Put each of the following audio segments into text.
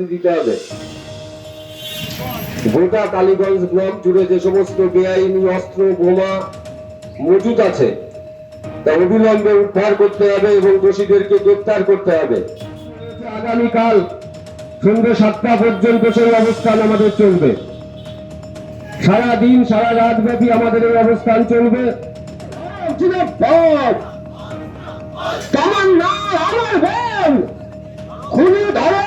শাস্তি দিতে হবে। গোটা কালীগঞ্জ ব্লক জুড়ে যে সমস্ত বেআইনি অস্ত্র বোমা মজুদ আছে তা অবিলম্বে উদ্ধার করতে হবে এবং দোষীদেরকে গ্রেপ্তার করতে হবে। আগামীকাল সন্ধ্যে সাতটা পর্যন্ত সেই অবস্থান আমাদের চলবে। সারা দিন সারা রাত ব্যাপী আমাদের এই অবস্থান চলবে! আমার বোন!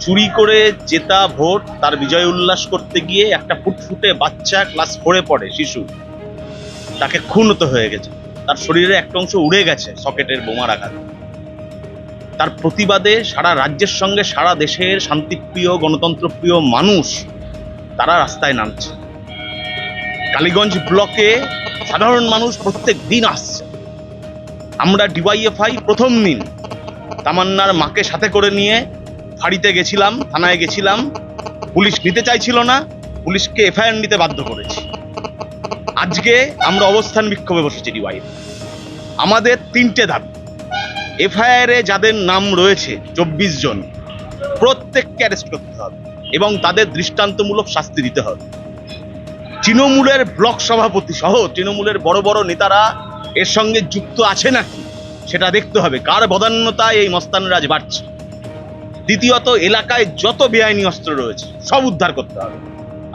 চুরি করে জেতা ভোট, তার বিজয় উল্লাস করতে গিয়ে একটা ফুটফুটে বাচ্চা ক্লাস ফোরে পড়ে, শিশু। তাকে খুন হতে হয়ে গেছে। তার শরীরে একটা অংশ উড়ে গেছে সকেটের বোমার আঘাত। তার প্রতিবাদে সারা রাজ্যের সঙ্গে সারা দেশের শান্তিপ্রিয়, গণতন্ত্রপ্রিয় মানুষ তারা রাস্তায় নামছে। কালীগঞ্জ ব্লকে সাধারণ মানুষ প্রত্যেক দিন আসছে। আমরা ডিওয়াইএফআই প্রথম দিন তামান্নার মাকে সাথে করে নিয়ে ফাঁড়িতে গেছিলাম, থানায় গেছিলাম, পুলিশ নিতে চাইছিল না, পুলিশকে এফআইআর নিতে বাধ্য করেছি। আজকে আমরা অবস্থান বিক্ষোভে বসেছি ডিওয়াইএফ আমাদের তিনটে দাবি। এফআইআর যাদের নাম রয়েছে, চব্বিশ জন, প্রত্যেককে অ্যারেস্ট করতে হবে এবং তাদের দৃষ্টান্তমূলক শাস্তি দিতে হবে। তৃণমূলের ব্লক সভাপতি সহ তৃণমূলের বড় বড় নেতারা এর সঙ্গে যুক্ত আছে নাকি, সেটা দেখতে হবে। কার বদান্যতায় এই মস্তানরাজ বাড়ছে? দ্বিতীয়ত এলাকায় যত বেআইনি অস্ত্র রয়েছে, সব উদ্ধার করতে হবে।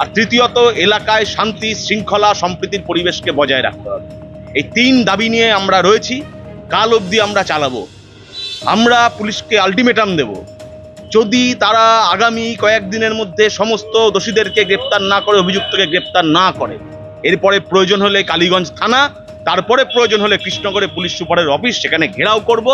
আর তৃতীয়ত এলাকায় শান্তি, শৃঙ্খলা, সম্প্রীতির পরিবেশকে বজায় রাখতে হবে। এই তিন দাবি নিয়ে আমরা রয়েছি, কাল অবধি আমরা চালাবো। আমরা পুলিশকে আলটিমেটাম দেব। যদি তারা আগামী কয়েকদিনের মধ্যে সমস্ত দোষীদেরকে গ্রেপ্তার না করে, অভিযুক্তকে গ্রেপ্তার না করে, এরপরে প্রয়োজন হলে কালীগঞ্জ থানা তারপরে প্রয়োজন হলে কৃষ্ণগড়ে পুলিশ সুপারের অফিস, সেখানে ঘেরাও করব।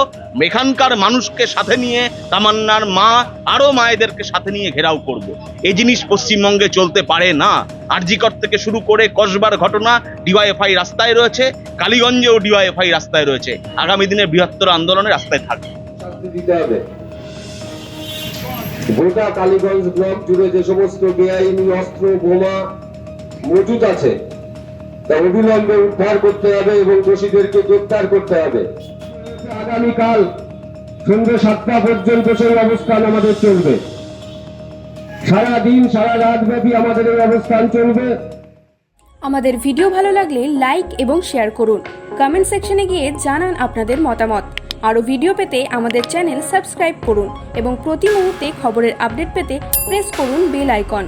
এখানকার মানুষকে সাথে নিয়ে, তামান্নার মা আরও মায়েদেরকে সাথে নিয়ে ঘেরাও করব। এই জিনিস পশ্চিমবঙ্গে চলতে পারে না। আরজিকর থেকে শুরু করে কসবার ঘটনা ডিওয়াইএফআই রাস্তায় রয়েছে, কালীগঞ্জেও ডিওয়াইএফআই রাস্তায় রয়েছে। আগামী দিনে বৃহত্তর আন্দোলনে রাস্তায় থাকবে। গোটা কালীগঞ্জ ব্লক জুড়ে যে সমস্ত বেআইনি অস্ত্র, বোমা মজুদ আছে তা অবিলম্বে উদ্ধার করতে হবে এবং দোষীদেরকে গ্রেপ্তার করতে হবে। আগামীকাল সন্ধ্যে সাতটা পর্যন্ত সেই অবস্থান আমাদের চলবে। সারা দিন সারা রাত ব্যাপী আমাদের এই অবস্থান চলবে। আমাদের ভিডিও ভালো লাগলে লাইক এবং শেয়ার করুন। কমেন্ট সেকশনে গিয়ে জানান আপনাদের মতামত। আরও ভিডিও পেতে আমাদের চ্যানেল সাবস্ক্রাইব করুন এবং প্রতি মুহূর্তে খবরের আপডেট পেতে প্রেস করুন বেল আইকন।